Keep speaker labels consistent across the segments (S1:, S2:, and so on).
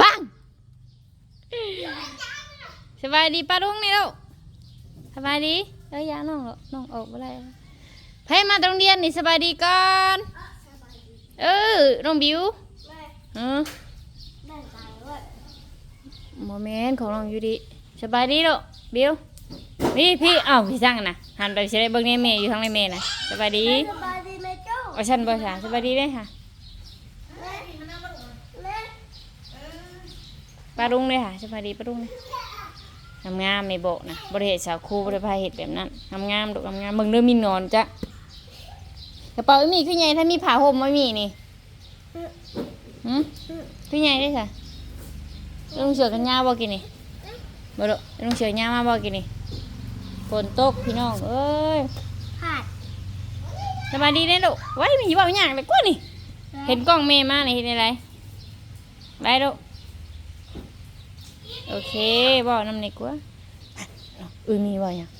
S1: ปังสบายดีป้าลุงนี่ลูกสบายดีเอ้ยอยาน้องหรอกน้องออกบ่ได้ไผมาตรงเรียนนี่สบายดีก่อนเออน้องบิวเออโมเมนต์ของน้องอยู่ดีสบายดีลูกบิวนี่พี่เอ้าพี่สั่งนะหันไปสิได้เบิ่งในเมย์อยู่ทางในเมย์นะสบายดี ว่าฉันบ่ค่ะสบายดีเด้อค่ะปาลุงเลยค่ะสบายดีปาลุงเลยงามงามในโบะนะบริเหตุสาวครูบริพาเหตุแบบนั้นงามงามดอกงามงามๆเบิ่งเริ่มมีนอนจ้ะกระเป๋าไม่มีขึ้นใหญ่ถ้ามีผ้าห่มไม่มีนี่หืมขึ้นใหญ่ได้ค่ะลุงเสือกันยาบ่กินนี่บ่ดอกลุงเสือยามาบ่กินนี่ฝนตกพี่น้องเอ้ย สบายดีเด้อลูกไว้มีบ่อย่างเลยกว่านี่ เห็นกล้องเมย์มานี่เห็นอะไรไปลูกโอเคบอกน้ำในกว่าเออมีบ่ยัง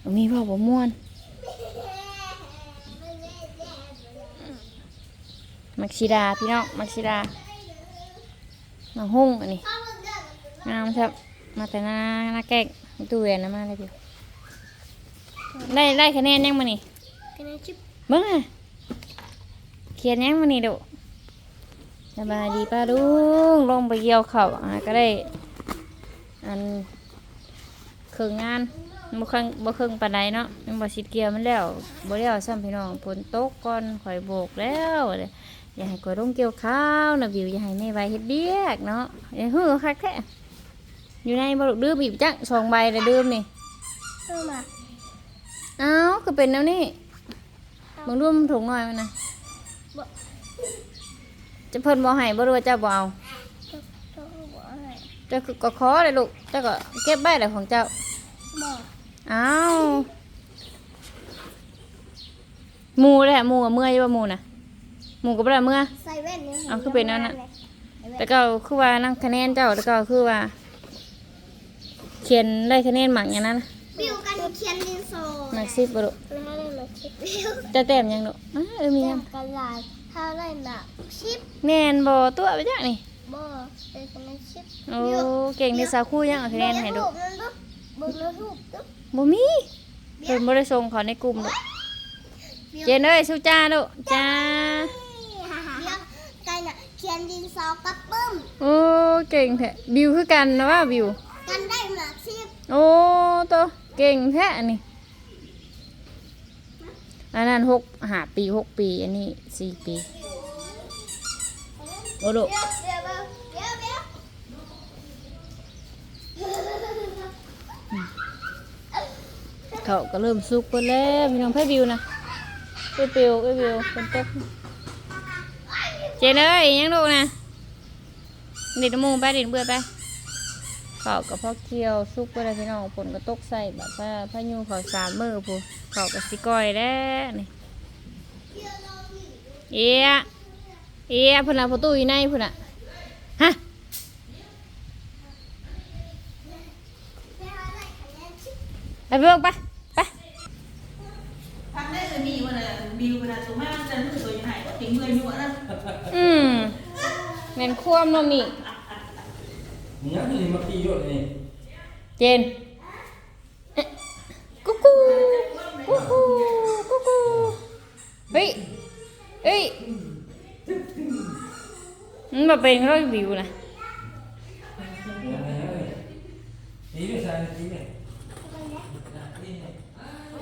S1: เออมีบ่บ่ม่วน มักซิดาพี่น้องมักซิดาน้องหุ่งอันนี้งามครับมาแต่หน้าหน้าแก๊กตู้เวียนนะมาเลยพี่ได้ได้คะแนนยังมานี่
S2: กันนะชิบ
S1: เบิ่งอะเขียนยังมานี่ดูสบายดีป้าลุงลงไปเกี่ยวเข่าวอะก็ได้ อันเครื่องงานบ่เครื่องบ่เครื่องปานใดเนาะมันบ่สิเกี่ยวมันแล้วบ่แล้วซ้ำพี่น้องฝนตกก่อนข่อยโบกแล้วอย่าให้ข่อยลงเกี่ยวข้าวนะบิวอย่าให้แม่ไว้เฮ็ดเบียกเนาะอย่าฮือคักแท้อยู่ในบ่ลูกดื่มอีกจังสองใบเลยดื่มนี่
S2: เข้ามา
S1: เอ้าก็เป็นแนวนี้ เบิ่งดูมันถุงหน่อยมันนะจะเพิ่นบ่ให้บ่รู้ว่าเจ้าบ่เอา
S2: เจ้าบอกอะไร
S1: เจ้าก็ขอเลยลูกเจ้าก็เก็บไว้เลยของเจ้า
S2: บอก
S1: อ้าวหมูเลยอะหมูกับเมื่อยอยู่บ่หมูน่ะหมูกับบ่ได้เมื่อ
S2: ใส่แว่นเนี่ย
S1: เอาคือเป็นนั่นน่ะ แต่ก็คือว่านั่งคะแนนเจ้าแล้วก็คือว่า เขียนได้คะแนนหมักอย่างนั้นน่ะ
S2: บิวกันเขียนดินโซ่
S1: หมักสิบบ่ลูก
S2: แล้วให้ได้มาชิปบิว
S1: จะแต้มหยังลูกอ้าเออมีหยัง
S2: กระดาษถ้าได้หนักชิป
S1: แม่นบ่ตัวไปจักนี่
S2: บ่เป็นกันนะชิป
S1: โอ้ เก่งที่สาวคู่ยังเอาคะแนนให้ลูก
S2: นั่นดูบึงแล้วรูปดู
S1: บ่มีเพิ่นบ่ได้ส่งเขาในกลุ่มลูกเจนเอ้ยสู้จ้าลูกจ้า
S2: เดี๋ยวกันน่ะเขียนดินสอกับปึ้ม
S1: โอ้ เก่งแท้บิวคือกันนะว่าบิว
S2: กันได้หนักชิป
S1: โอ้ตัว เก่งแท้อันนี้ อันนั้นหกหาปีหกปี อันนี้สี่ปีโอ้ลูก
S2: เขา
S1: ก็เริ่มสุกไปแล้วพี่น้องไพ่บิวนะไพ่บิวไพ่บิวเป็นตกเจนเอ้ยยังลูกนะเดิดน้ำมูกไปเดิดเบื่อไป เขากับพ่อเคียวสุกไปแล้วพี่น้องฝนก็ตกใส่แบบว่าพายุเขาสามมือพูเขากับสิก้อยแล้วนี่เอียเอียพุ่นละประตูอยู่ในพุ่นละฮะไปเบิ่งไปไป
S3: พักได้เลยมีวันละบิวเวลาสูงมากจะมือสวยยังไงก็ทิ้งเงินอยู่นะ
S1: อืมแม่นควมเนมนี่
S4: เนี่ยที่มาตีรถนี่
S1: เจนเอ๊ะกุ๊กกูกุ๊กกูกุ๊กกูเฮ้ยเฮ้ยมันมาเป็นร้อยวิวนะ
S4: ตีด้วยสายตีไหม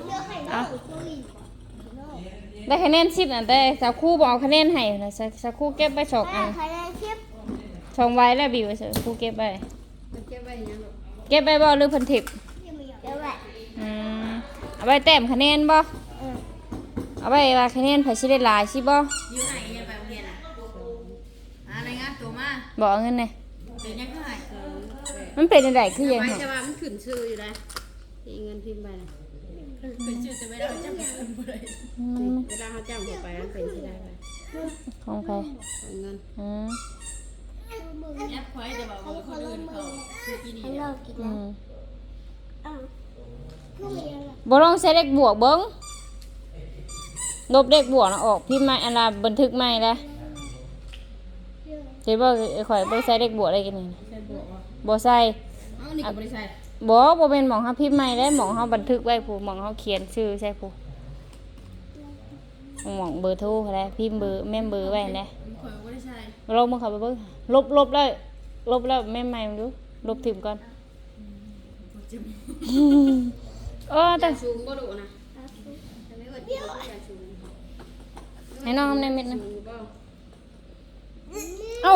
S2: เดี๋ยวให้น้องคุย
S1: ได้คะแนนสิบนะแต่สาวครู่บอกเอาคะแนนให้นะสาวสาวครู่เก็บไปสองอัน
S2: ใครได้ ชิป
S1: สองไว้แล้วบิวสาวครู่เก็บไปเก็บไปบ่หรือเพันทิป
S2: เดี๋ยวแหละ
S1: อืมเอาไปแต้มคะแนนบ่เอาไปว่าคะแนนไผสิได้หลายสิบ่
S3: อยู่ไหนยังไปโรงเรียนอะอะไรงานตัวมา
S1: บอกเอาเงินไง
S3: เป็นยังไง
S1: มันเป็นอะไรคือยัง
S5: ไป
S1: ไง
S5: แต่ว่ามันขึ้นชื่ออยู่นะที่เงินพิมพ์ไปนะ
S3: เป็นชื่อจะไม่ได้จำเป็นบ่ได้
S5: เวลาเขาจ้างเขาไปมันเป็นที่ได้ไป
S1: ของใคร
S5: ของเงิน
S1: อื ม
S3: แอปคอยจะบอกว่าคนอื่นเขาคือที่นี่
S2: ให้เรากิน
S1: อื
S2: นะ
S1: ม
S2: อ้าวก็มีอะไร
S1: บ่ลองใส่เลขบวกเบิ้งลบเลขบวกนะออกพิมพ์ใหม่อันละบันทึกใหม่แล้วเห็นบ่เอ้ยข่อยบ่ใส่เลขบวกอะไรกันนี่
S5: ใส่บวกวะ
S1: บ่ใส่
S5: เอ้านี่ก็บ่ได้ใส่
S1: บ่บ่เป็นหมองเฮาพิมพ์ใหม่ได้หมองเฮาบันทึกไว้ผู้หมองเฮาเขียนชื่อใช่ผู้หมองเบอร์โทรอะไรพิมพ์เบอร์แม่มเบอร์ไว้แล้ว
S5: ข่อยบ่ได้ใส่
S1: ลบมาเข้าไปเบิ่งลบลบแล้วลบแล้วแม่มใหม่มาดูลบถิ่มก่อน
S5: บ่จำ
S1: เออแต่
S5: สูงบ่ดุนะแต่ไม่ว่าเดียวจะสูง
S1: ให้น้องทำในเม็ดนะ
S5: สูงบ่
S1: เอ้า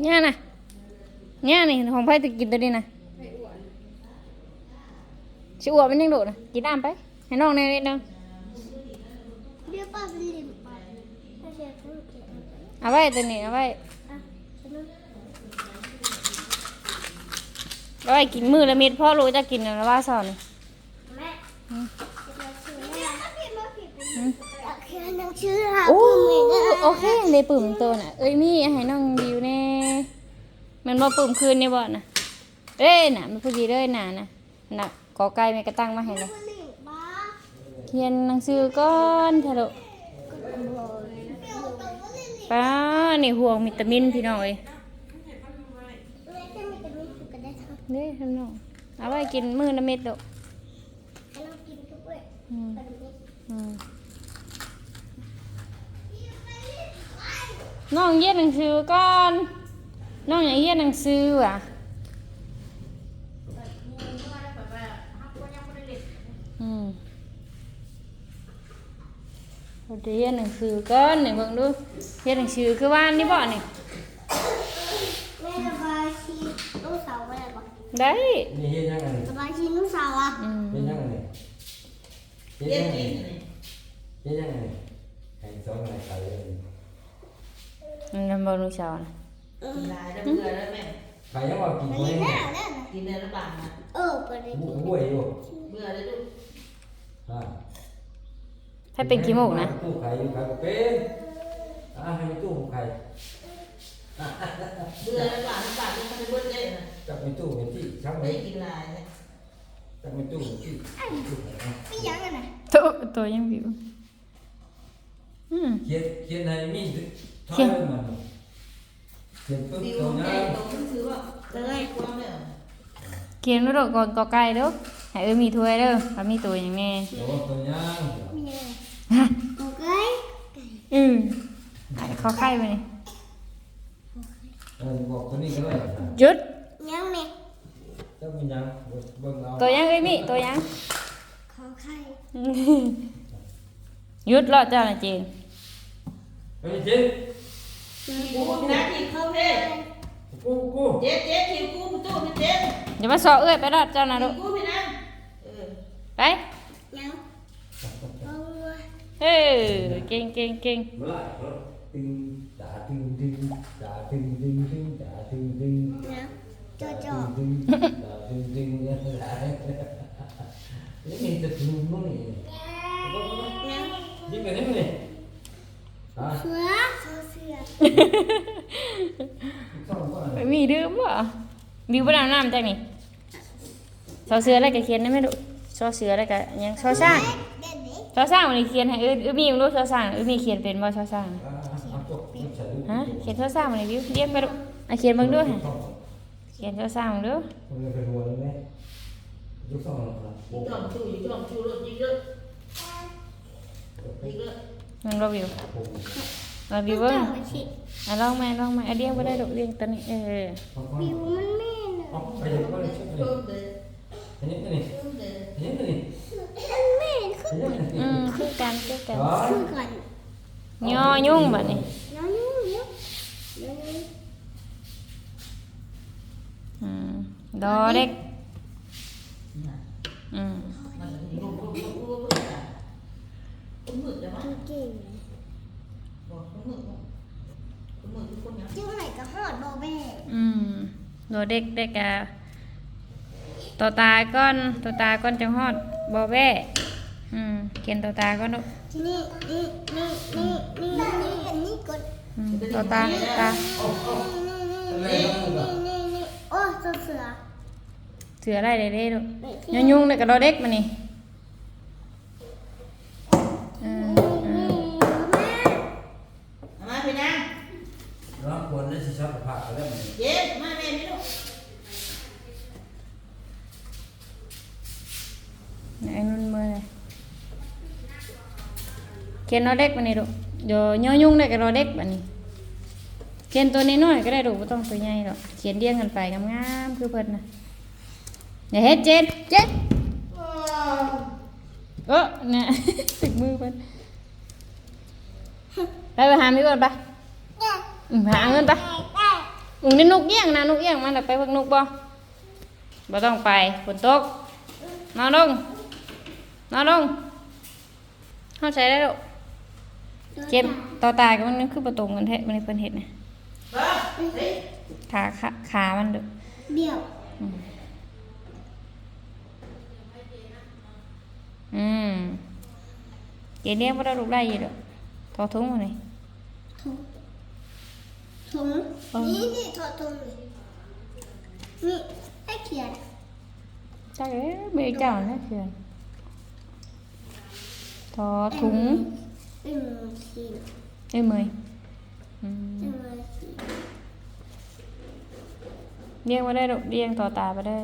S1: เนี่ยนะเนี่ยนี่ของไผ่จะกินตัวนี้นะ
S5: ให้อ้วน
S1: ชิอวบมันยังโดดนะกินน้ำไปให้น้องในนิดนึง
S2: เดี๋ยวป้าเป็นลิมไปถ้าเชียร์ทั้งเกียร์
S1: เอาไว้ตัวนี้เอาไว้
S2: อะฉันนึก
S1: เอาไว้กินมือละเม็ดพ่อรู้จะกินแล้วว่าสอน
S2: แม่จะมาชื่อแม่ผิดมาผิดอยากเขียนหนังชื่อหา
S1: โอ้
S2: ปุ่มอีกนะ
S1: โอเคเลยปุ่มตัวน่ะ เอ้ยมีให้น้องดิวแน่มันบ่ปุ่มคืนนี่บ่น่ะเอ้ยน่ะมันพอดีเลยน่ะนะน่ะกอไก่แม่ก็ตั้งมาให้เลย
S2: มันหลีกบ้า
S1: เขียนหนังสือก่อนเถอะลูก ป้านี่ห่วงวิตามินพี่น้องเอ้ย
S2: แม่จะมีแต่มีสุกกันได้ทั้ง
S1: เด้ทำน้องเอาไว้กินมื้อละเม็ดลูก
S2: ให้เรากินทุกเว้ย
S1: อืม
S2: กันนี้
S1: อืมน้องเรียนหนังสือก่อน น้องอยากเรียนหนังสือว่ะ เราจะเรียนหนังสือก่อนนี่เบิ่งดูเรียนหนังสือคือว่านนี่บ่นี่
S2: แม่ระบายชีลูกสาวอะไรบ้าง
S1: ได้
S4: นี่เฮ็ดยังไง
S2: ระบายชีลูกสาวอะ
S1: อืม
S4: เฮ็ดยังไงเฮ็ด
S3: เรีย
S4: ยั
S3: น
S4: งไง
S3: กินนี่
S4: เฮ็ดยังไงไอ้สองอะไรไปเลย
S1: มันนำบ่รู้สอน
S3: กินหลายแล้วเบื่อแล้วแม่
S4: ใครยังว่ากิน
S2: มัน
S4: ไว้
S2: ลี
S4: เนี่
S2: น่ายแน่นะ
S3: กินในระบาดนะ
S2: เออเปิดได้
S4: บุ
S2: กิน
S4: กบ้วยอยู่
S3: เบื่อเลยลูก
S4: อ่า
S1: ถ้าเป็นขี้มูกนะ
S4: ตู้ไข่อยู่ไข่เป็นอ่าให้ตู้ไข่
S3: เบื่อระบาดระบาดมันจะเบื่อเลยนะ
S4: จับมีตู้เป็นที่ช่าง
S3: ไม่กินลาย
S4: จับมีตู้เป็นที่ไม่
S2: ยังกันนะ
S1: ตัวตัวยังวิวอืม
S4: เขียนเขียนให้มีท้ายมันเขียนปึ๊บตัว
S3: แม่
S4: นี้
S3: ตรงซื้อว่าเลยความเนี่ย
S1: เขียนไว้ดอกก่อนกอไก่เด้อให้เอ้มีถ้วยเด้อถ้ามีตัวอย่างแน่
S4: เดี๋ยวว่าตัวย่าง
S2: มี
S1: ฮะ
S2: โอเค
S1: อืมไอ้เขาไข่ไปนี่
S4: เออบอกตัวนี้ก็ได้
S1: หยุด
S2: ยังเนี่ย
S4: เจ้าเป็นยังเบิ่งเอา
S1: ตัวยังเอ้ยมีตัวยัง
S2: ขอไข่
S1: หยุดรอดเจ้าน่ะเจน
S4: ไปเจ๊
S3: กูพี่นัทกินข้าวเทศ
S4: กูกู
S3: เจ๊เจ๊คิวกูพี่ตู้พี่เจ๊
S1: อย่ามาสอเอ้ยไปรอดเจ้านะลูก
S3: กูพี่นัทเออ
S1: ไป
S2: ยัง เอาวะ
S1: เฮ้ยเก่งเก่งเก่ง
S4: เมื่อไหร่ตึงด่าตึงตึงด่าตึงตึงตึงด่าตึงตึง
S2: ยังจ่อจ่อ
S4: ตึงด่าตึงตึงเนี่ยด่านี่มีแต่ตึงนู่นนี่ยิ่งกว่านี้มั้ยอะ
S2: เสือเสือเสือ
S4: ต้องก่อน
S1: ไปมีดื่มบ่บิวบ่ได้เอาน้ำจังนี่ซอเสืออะไรก็เขียนได้ไหมลูกซอเสืออะไรก็ยังซอซ่า ง
S2: เด็ดเด็ก
S1: ซอซ่างวันนี้เขียนให้เอ้ยเอ้ยมีอยู่ลูกซอซ่างเอ้ยมีเขียนเป็นบ่ซอซ่าง
S4: อะเอาจบใส่ลูก
S1: ฮะเขียนซอซ่างวันนี้บิวเรียกไปลูกอะเขียนเบิ่งด้วยฮะเขียนซอซ่างเบิ่งดู
S4: มันจะเป็นหัวเลยไหมลูกสองหรอครับ
S3: อยู่ช่องชูอยู่ช่องชูรถยิงเยอะยิงเยอะ
S1: มันบ่บิว
S4: ผม
S1: เราบิวเบิ่ง
S2: ไปสิ
S1: อะลองมาลองมาอะเรียกบ่ได้ดอกเรียกตัวนี้เออ
S2: วิวมันแม่น่ะ
S4: เอาไปเดี๋ยวก็เลยช่วยเลย
S3: เพิ่มเลย
S4: อันนี้ตัวนี้
S3: เพิ่มเลย
S4: อันนี้ตัวนี้
S2: มันแม่คื อ
S4: อันนี้ตัวนี้
S1: อืมคือกันคือกัน
S4: อ๋อ
S2: คือก่อน
S1: ย่อยุ่งบัดนี้
S2: น้องนุ่งเยอะเดี๋ยวนี้
S1: อืมดอเด็กอืม
S3: มันลุกลุกลุกลุกลุกคุณมืดเลยมั้ง
S2: เก่งเลย
S3: บอกคุณมืดคุณมืดทุกคนนะ
S2: จิ้งไหนก็ฮอดโบแม่
S1: อืมดอเด็กเด็กอะตัวตาก้อนตัวตาก้อนจังฮอดบ่แว่อืม เขียนตัวตาก้อนลูก
S2: ที่นี่นี่นี่นี่นี่นี่อันนี้กด
S1: อืมตัวตาตา
S2: นี่นี่นี่นี่นี่นี่โอ้ตัวเสือ
S1: เสืออะไรเด้ๆลูกย่อยุ่งเด็กกับดอเด็กมานี่อืมอืม เขียนรอเด็กบันนี้ลูกเดี๋ยวย่อยุ่งได้กับรอเด็กบันนี้ เขียนตัวน้อยๆก็ได้ลูกไม่ต้องตัวใหญ่หรอกเขียนเรียงกันไปงามๆคือเพิ่นนะอย่าเฮ็ดเจ็ดเจ็ดเออเนี่ยติดมือเพิ่นไปไปหามีก่อนไปอืมหาเงินไปอืมนี่นกเอี้ยงนะนกเอี้ยงมันน่ะไปเพิ่งนกบ่บ่ต้องไปฝนตกนอนลงนอนลงเข้าใจได้ลูก เก็บต่อตายก็มันคือประตูเงินแท้มันเพิ่นเฮ็ดนะ
S3: บ้าเฮ้ย
S1: ขาขาขามันดู
S2: เบี้ยว
S1: อืมเกเรียกว่าเราลูกได้อยี่ดอกทอทุ่งมาเลย
S2: ถุงถุงนี่นี่ถอดถุงเลยนี่ไอ้เขียน
S1: จักเอ้ยไม่เจ้านะเขื่อนทอถุง
S2: เป็นสี
S1: เอ้ยเมยอืม
S2: เป็นสี
S1: เรียกว่าได้ดอกเรียงต่อตาไปได้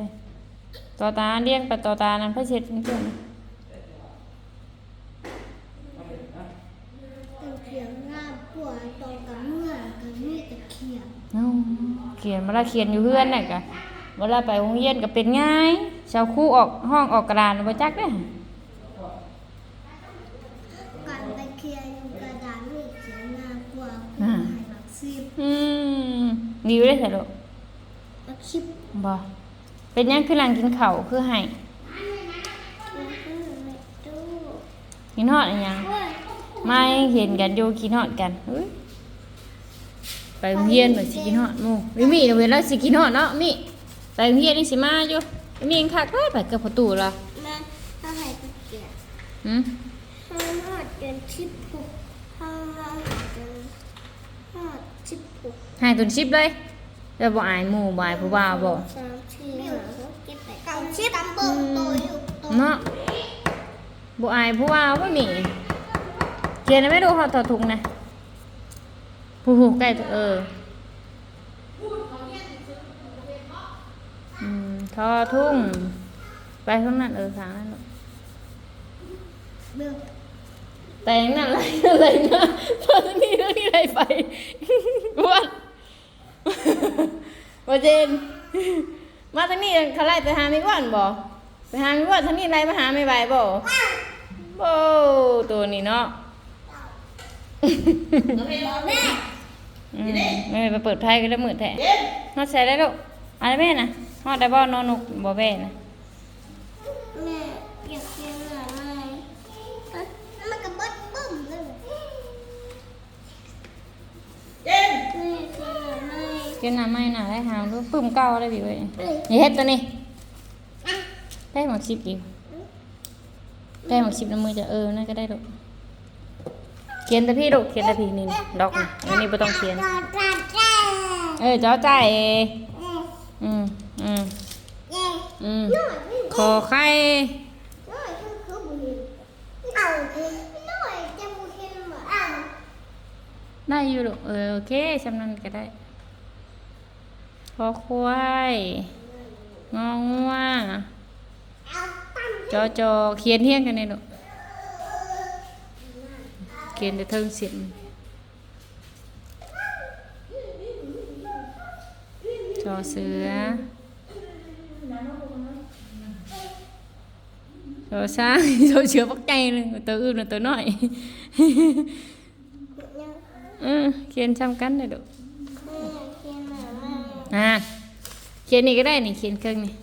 S1: ต่อตาเรียงไปต่อตานั้นพระเช็ดนี่เกิน
S2: เป็นเขียนหน้าผัวตรงกับเมื่อกับมีตะเขียน
S1: เอ้าเขียนเวลาเขียนอยู่เพื่อนน่ะกะเวลาไปโรงเรียนก็เป็นง่ายชาวครู่ออกห้องออกกระดานบ่จักเด้อ
S2: การตะเขียนกระดาษมีเขียนหน้าผัวหายหลัก สิบ
S1: อืมดีอยู่ได้อสิลูก
S2: หลักสิบ
S1: บ่เป็นหยังคือหลังกินข้าวคือให้
S2: แล้วก็ไม่ตู้
S1: กินฮอดอะหยัง
S2: โอ้ย
S1: ไม่เห็นกันอยู่กินฮอดกันเฮ้ยไปโรงเรียนแบบสิกินฮอดหมู่วิมีเวลาสิกินฮอดเนาะมิไปโรงเรียนนี่สิมาอยู่มียังคักเลยไปกับประตูละ
S2: แม่ถ้าให้ตะเขียน
S1: หืม
S2: ห้าหอดจนชิบหกห้าหอดจนหอดชิบหก
S1: ให้ตุนชิปเลยแล้วบ่อายหมู่บ่อายผู้บ่าวบ่
S2: สามสี่ห้าหกเจ็ดแปดเก้าชิบตำเบิ้งโตอยู่โต
S1: เนาะบ่อายผู้บ่าวบ่มีเขียนไม่ดูเขาต่อถุงนะผู้หูใกล้ตัวเอออืมทอทุ่ง ไปข้างนั้นเออทางนั้นลูก
S2: เบิ้ง
S1: แต่งนั่นอะไรอะไรนะตอนนี้เรื่องนี้อะไรไปอ้วน ว่าเจน มาทางนี้เขาไล่ไปหาไม่อ้วนบ่ไปหาไม่อ้วนทางนี้ไล่มาหาไม่ไหวบ่โอ้ตัวนี้เนาะ
S3: โอเคโอเค
S1: อืมไม่ไปเปิดไพ่ก็ได้มืดแท้
S3: เย็น
S1: ฮอดใส่ได้ลูกอะไรแม่นะฮอดได้บ่นอนนุกบ่แม่นะ
S2: กินน้ำ
S1: ไม่น่ะได้หามดูปึ้มเก้าได้บิวเอ้ยอย่าเฮ็ดตัวนี้ได้หมดสิบอยู่ได้หมดสิบน้ำมือจะเออนั่นก็ได้ลูกเขียนแต่พี่ลูกเขียนแต่พี่นี่นี่ดอกนี่อันนี้บ่ต้องเขียน
S2: จ้าจ้าจ้า
S1: เออจ้อใจายเออืมอืม
S2: เย้
S1: อืม
S2: หน่อยนี่
S1: ขอไข่
S2: หน่อยคือคือบุญเอาหน่อยจะบุญเห็นบ่เอา
S1: ได้อยู่ลูกเออโอเคจำนั้นก็ได้ ขอควายงองัว
S2: เอาตั้ม
S1: จอจอเขียนเที่ยงกันเลยลูกเขียนแต่เทิงเสียงจอเสือจอช้างจอเสือปักใจหนึ่งตัวอื่นน่ะตัวน้อยเออเขียนซ้ำกันเลยลูก
S2: แม่เขียน อะไร
S1: อ่าเขียนนี่ก็ได้นี่เขียนเครื่องนี่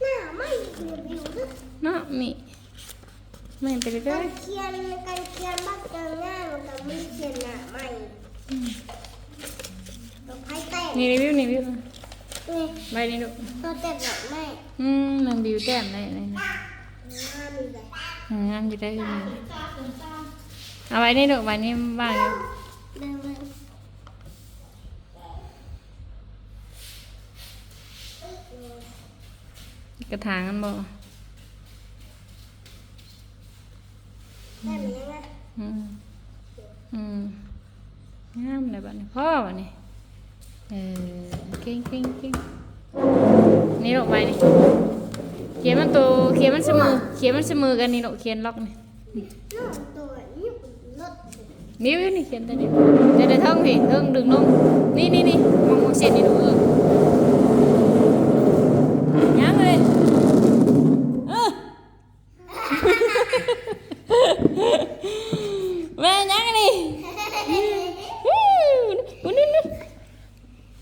S2: หน้าไม่เขียนอยู่ด้วย
S1: เนาะมีไม่ไปเรื่
S2: กา
S1: อ
S2: ร
S1: ย
S2: เขียนการเขียนบักเจอหน้ามันก็ไม่เขียนหน้าไม่ดอกไม้แตก
S1: ๆนี่รีวิวนี่รีวิว
S2: นี่
S1: ใบนี้ลูก
S2: ตัวแตกดอกไม้
S1: อืมมันบิวแต้มได้เลย
S2: หน้ามีเลย
S1: อืมงามอยู่ได้คือมันเอาไว้นี่ลูกไว้นี่บ้างอยู่
S2: เดินเลย
S1: กระถางกันบ่
S2: ได้ไหมยังไง
S1: อืมอืมงามเลยบัดนี้พ่อบัดนี้เออเก่งเก่งเก่งนี่ลูกใบนี่เขียนมันตัวเขียนมันเสมอเขียนมันเสมอกันนี่เนาะเขียนล็อกนี่
S2: น้องตัวนี้รถ
S1: นิ้วอยู่นี่เขียนแต่นี่เดี๋ยวเดี๋ยวเทิงพี่เทิงดึงลงนี่นี่นี่มองมองเส้นนี่ดูเออยังเลยเออ แม่ยังนี่ฮู้นู่นนู่น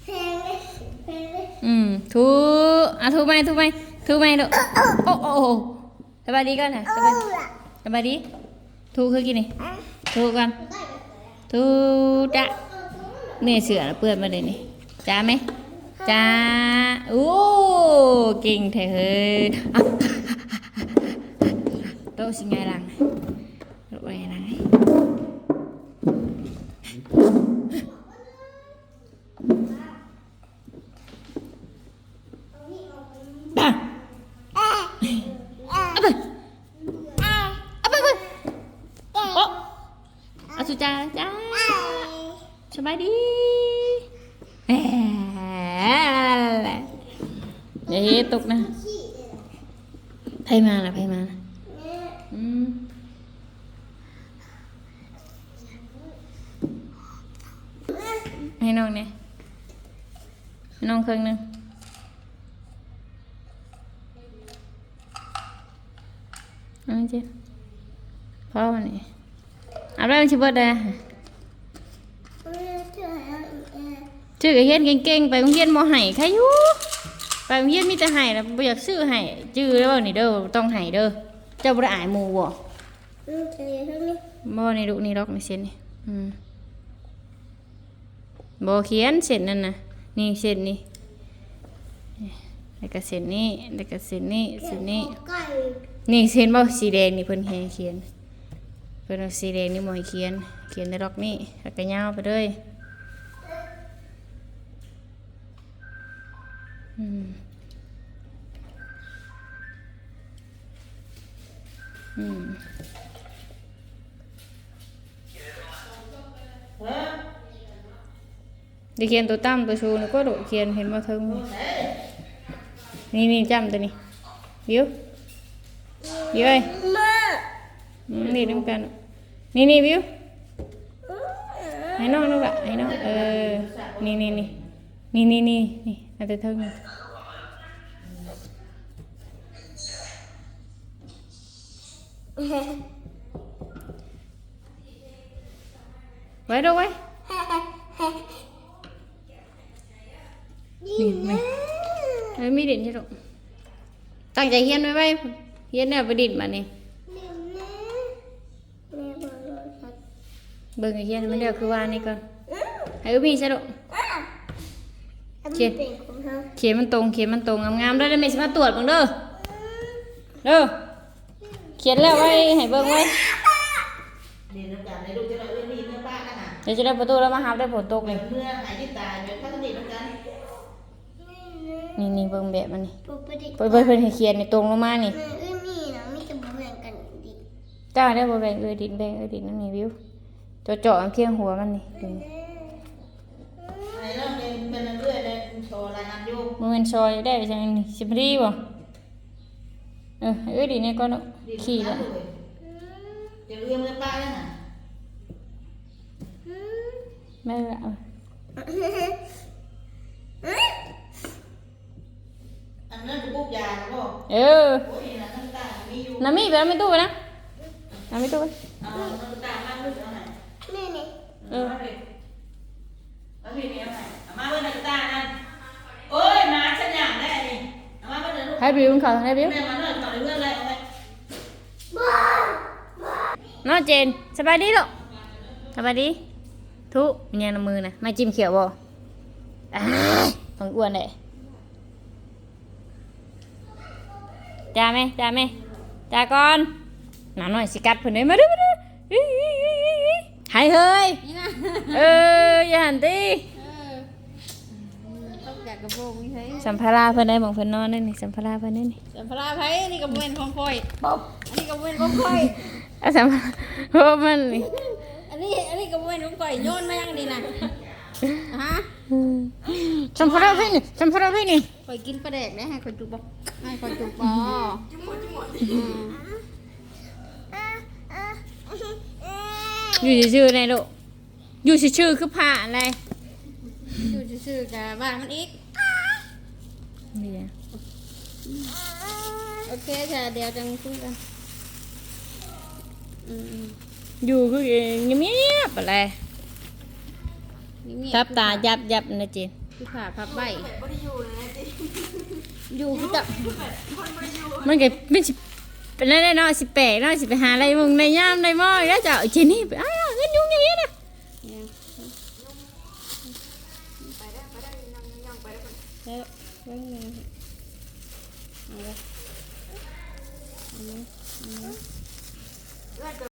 S2: แพงเลยแพงเลย
S1: อืมถูอะถูไหม ถูไหมถูไหมลูกโอ้โอ้โอ้สบายดีก่อนนะสบาย
S2: เอาล่ะ
S1: สบายดีถูคือกินนี่ถูกันถูจ้ะเนี่ยเสือน่ะเปื้อนมาเลยนี่จ้าไหมจ้าโอ้เก่งแท้เฮ้ยอะโต๊ะสิไงหลังโต๊ะไงหลังปัง เอาไปเอาไปไปโอ้เอาสุจ้าจ้าสบายดีแหม อย่าเฮ็ดตกนะไผมาล่ะไผมาล่ะอืมให้น้องเนี่ยให้น้องครึ่งหนึงเอาจริงพ่อมันนี่เอาไปมันชิบเบิดเลย
S2: เออเธอเอาอีกเออ
S1: ชื่อก็เฮ็ดเก่งๆไปโรงเรียนบ่ให้ใครอยู่ ไปโรงเรียนมีแต่ให้แล้วบ่อยากซื้อให้จื้อแล้วนี่เด้อต้องให้เด้อเจ้าบ่ได้อายหมู่บ่
S2: อืมเฉลี่ยเท่านี้
S1: บ่นี่ลูกนี่ดอกนี่เส้นนี่อืมบ่เขียนเส้นนั่นน่ะนี่เส้นนี่แล้วก็เส้นนี้แล้วก็เส้นนี้เส้นนี้
S2: ไก่
S1: นี่เส้นบ่สีแดงนี่เพิ่นให้เขียน เพิ่นเอาสีแดงนี่บ่ให้เขียน เขียนในดอกนี้แล้วก็ยาวไปเลย อืมอืม
S3: เออ
S1: เดี๋ยวเขียนตัวตั้มตัวชูนี่ก็โดดเขียนเห็นบ่เทิงนี่นี่จำตั วนี้วิววิวเอ้ย
S2: มา
S1: อืมนี่น้ำกันนี่นี่วิวให้น้องดูละให้น้องเออ เท่านี้ไว้ดูไว้
S2: นี่นะ
S1: เอ้ยมีดินใช่หรอตั้งใจเฮียนไว้ไว้เฮียนเนี่ยไปดินมานี่
S2: นี่นะแม่บอกเลยครับ
S1: เบิ่งไอ้เฮียนมันเดียวคือว่านี่ก่อน
S2: อืม
S1: ให้ก็มีใช่หรอ
S2: อะอัน
S1: เขี
S2: นี้
S1: ยน
S2: เป็นของเขา
S1: เขียนมันตรงเขียนมันตรงงามๆได้ได้ไหมสิมาตรวจเบิ่งเด้อเด้อเขียนแล้วไว้ให้เบิ่งไว้
S3: เรียนน้ำกันในลูกจะได้เอื้อมีเมื่อป้ากันน่ะ
S1: เดี๋ยวจะได้ประตูแล้วมาหาได้ฝนตก
S3: เมื่
S1: นี่
S3: อหายที่ตายเป็นพระสนิทน้ำกัน
S1: นี่นี่เบิ่งแบบมันนี่
S2: ปกติ
S1: เพิ่นเพิ่นเพิ่นให้เขียนนี่ตรงลงมานี่
S2: แม่เอ้ยมีนะมีแต่บ่แบ่งกันดิ
S1: จ้าได้บ่แบ่งเอ้ยดินแบ่งเอ้ยดินนั่นนี่วิวเจาะๆอันเพียงหัวมันนี่
S3: งานอยู่
S1: บ่แม่นซอยได้ไปจังนี่สิพอดีบ่เออให้เอ้ยดินนี่ก่อนเนาะขี้ละ
S3: จะเอื้อเมื่อป้ากันน่ะ
S1: แม่ละเอา
S3: อันนั้นกูปุ๊บยาแล้วก็
S1: เออ
S3: โอ้ยนะน้ำตามีอยู่
S1: น้ำมีไปแล้วไม่ตู้ไปนะน้ำไม่ตู้ไป
S3: เอาน้ำตามากลึกเอาไหน
S2: แม่นี่
S3: เออแล้วพี่นี่เอาไหนเอามาเมื่อน้ำตานั่นโอ้ยมาฉันอยากได้นี่เอามาเมื่อลูก
S1: ให้บิวมันเขาให้บิว
S3: แม่มาเนิ่นต่อเรื่องอะไรเอาไป
S1: น้องเจนสบายดีลูกสบายดี ทุมีเงี้ยน้ำมือนะไม่จิ้มเขียวบ่อ้ายต้องอ้วนเลยจ้าไหมจ้าไหมจ้าก่อนหนาหน่อยสิกัดเพิ่นเลยมาดูมาดูอิ๊ยอิ๊ยอิ๊ยอิ๊ยอิ๊ยหายเฮ้ย
S5: นี่นะ
S1: เอออย่าหันตี
S5: เออต้องจา กกระโปรงนี่ใช่
S1: สัมภาระเพิ่นได้บอกเพิ่นนอนได้นี่สัมภาระเพิ่นได้นี่
S5: สัมภาระไผนี่ก็บ่เป็นของข่อยอันนี้ก็บ่เป็นของข่อย
S1: เอาสัมภาระเพราะว่ามันนี่
S5: อันนี้อันนี้ก็บ่เป็นของข่อยโยนมาอย่างนี้นะฮะ
S1: ชมพระพี่นี่ชมพระพี่นี่
S5: คอยกินปลาแดกได้ให้คอยจุกบอกให้คอยจุกบอ
S1: อยู่ชื่อๆในลูกอยู่ชื่อๆคือผ่าอะไร
S5: อยู่ซื่อๆกับบ้ามันอีก
S1: นี่
S5: โอเคค่ะเดี๋ยวจังคุยกันอืม
S1: อยู่คือเงียบๆอะไร
S5: ๆเงียบๆ
S1: ทับตายับยับนะจี
S5: คือขาพับใบอยู่คือจับ
S1: มันก็ไม่สิเป็นอะไรเนาะสิแปลกเนาะสิไปหาอะไรมึงในย่ามในหม้อแล้วจะเอาจีนี่ไปอ้า
S5: แล้